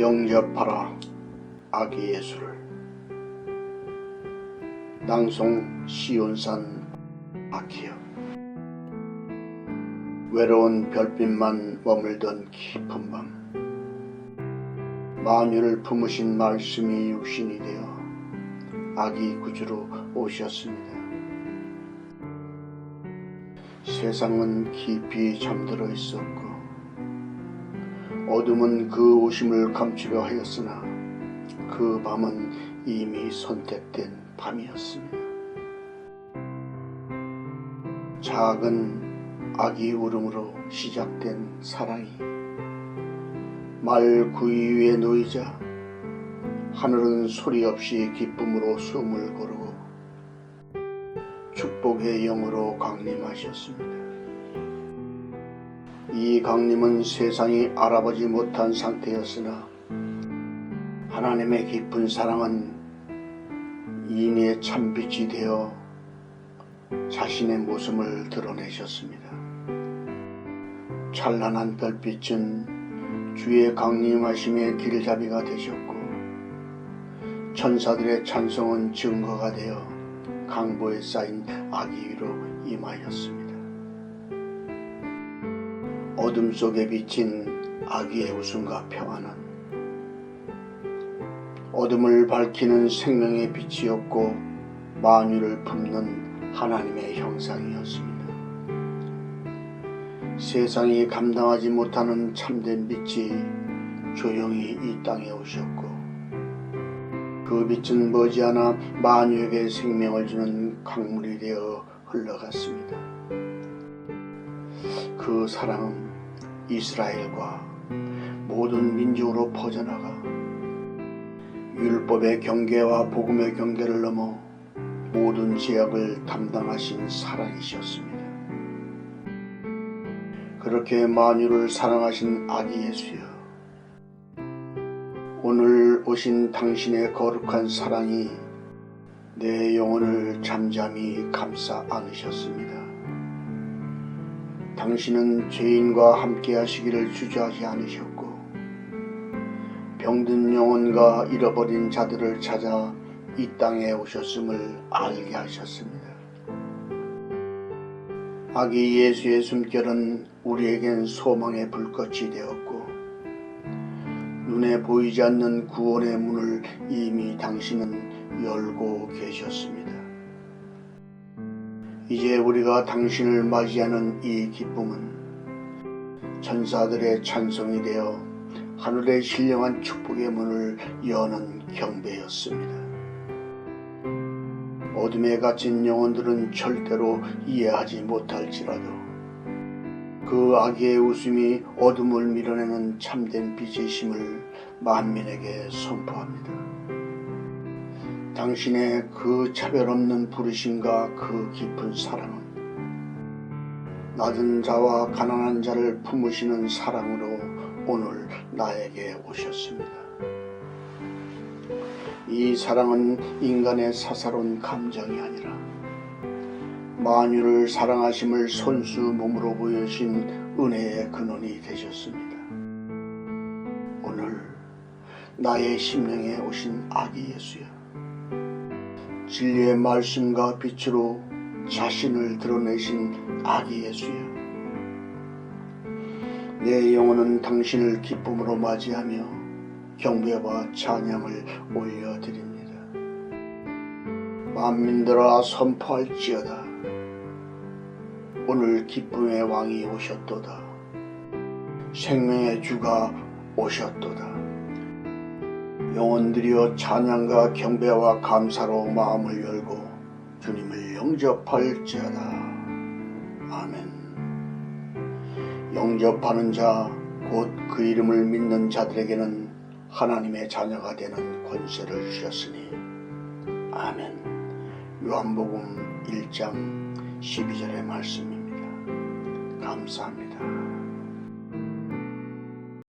영접하라 아기 예수를 낭송 시온산 아키요 외로운 별빛만 머물던 깊은 밤 마녀를 품으신 말씀이 육신이 되어 아기 구주로 오셨습니다. 세상은 깊이 잠들어 있었고 어둠은 그 오심을 감추려 하였으나 그 밤은 이미 선택된 밤이었습니다. 작은 아기 울음으로 시작된 사랑이 말 구이 위에 놓이자 하늘은 소리 없이 기쁨으로 숨을 고르고 축복의 영으로 강림하셨습니다. 이 강림은 세상이 알아보지 못한 상태였으나 하나님의 깊은 사랑은 인의 참빛이 되어 자신의 모습을 드러내셨습니다. 찬란한 별빛은 주의 강림하심의 길잡이가 되셨고 천사들의 찬송은 증거가 되어 강보에 쌓인 아기 위로 임하였습니다. 어둠 속에 비친 아기의 웃음과 평안은 어둠을 밝히는 생명의 빛이었고 만유를 품는 하나님의 형상이었습니다. 세상이 감당하지 못하는 참된 빛이 조용히 이 땅에 오셨고 그 빛은 머지않아 만유에게 생명을 주는 강물이 되어 흘러갔습니다. 그 사랑은 이스라엘과 모든 민족으로 퍼져나가 율법의 경계와 복음의 경계를 넘어 모든 제약을 담당하신 사랑이셨습니다. 그렇게 만유를 사랑하신 아기 예수여 오늘 오신 당신의 거룩한 사랑이 내 영혼을 잠잠히 감싸 안으셨습니다. 당신은 죄인과 함께 하시기를 주저하지 않으셨고 병든 영혼과 잃어버린 자들을 찾아 이 땅에 오셨음을 알게 하셨습니다. 아기 예수의 숨결은 우리에겐 소망의 불꽃이 되었고 눈에 보이지 않는 구원의 문을 이미 당신은 열고 계셨습니다. 이제 우리가 당신을 맞이하는 이 기쁨은 천사들의 찬송이 되어 하늘의 신령한 축복의 문을 여는 경배였습니다. 어둠에 갇힌 영혼들은 절대로 이해하지 못할지라도 그 아기의 웃음이 어둠을 밀어내는 참된 빛이심을 만민에게 선포합니다. 당신의 그 차별 없는 부르심과 그 깊은 사랑은 낮은 자와 가난한 자를 품으시는 사랑으로 오늘 나에게 오셨습니다. 이 사랑은 인간의 사사로운 감정이 아니라 만유를 사랑하심을 손수 몸으로 보여신 은혜의 근원이 되셨습니다. 오늘 나의 심령에 오신 아기 예수여 진리의 말씀과 빛으로 자신을 드러내신 아기 예수여 내 영혼은 당신을 기쁨으로 맞이하며 경배와 찬양을 올려드립니다. 만민들아 선포할지어다. 오늘 기쁨의 왕이 오셨도다. 생명의 주가 오셨도다. 영혼들이여 찬양과 경배와 감사로 마음을 열고 주님을 영접할지어다. 아멘. 영접하는 자, 곧 그 이름을 믿는 자들에게는 하나님의 자녀가 되는 권세를 주셨으니 아멘. 요한복음 1장 12절의 말씀입니다. 감사합니다.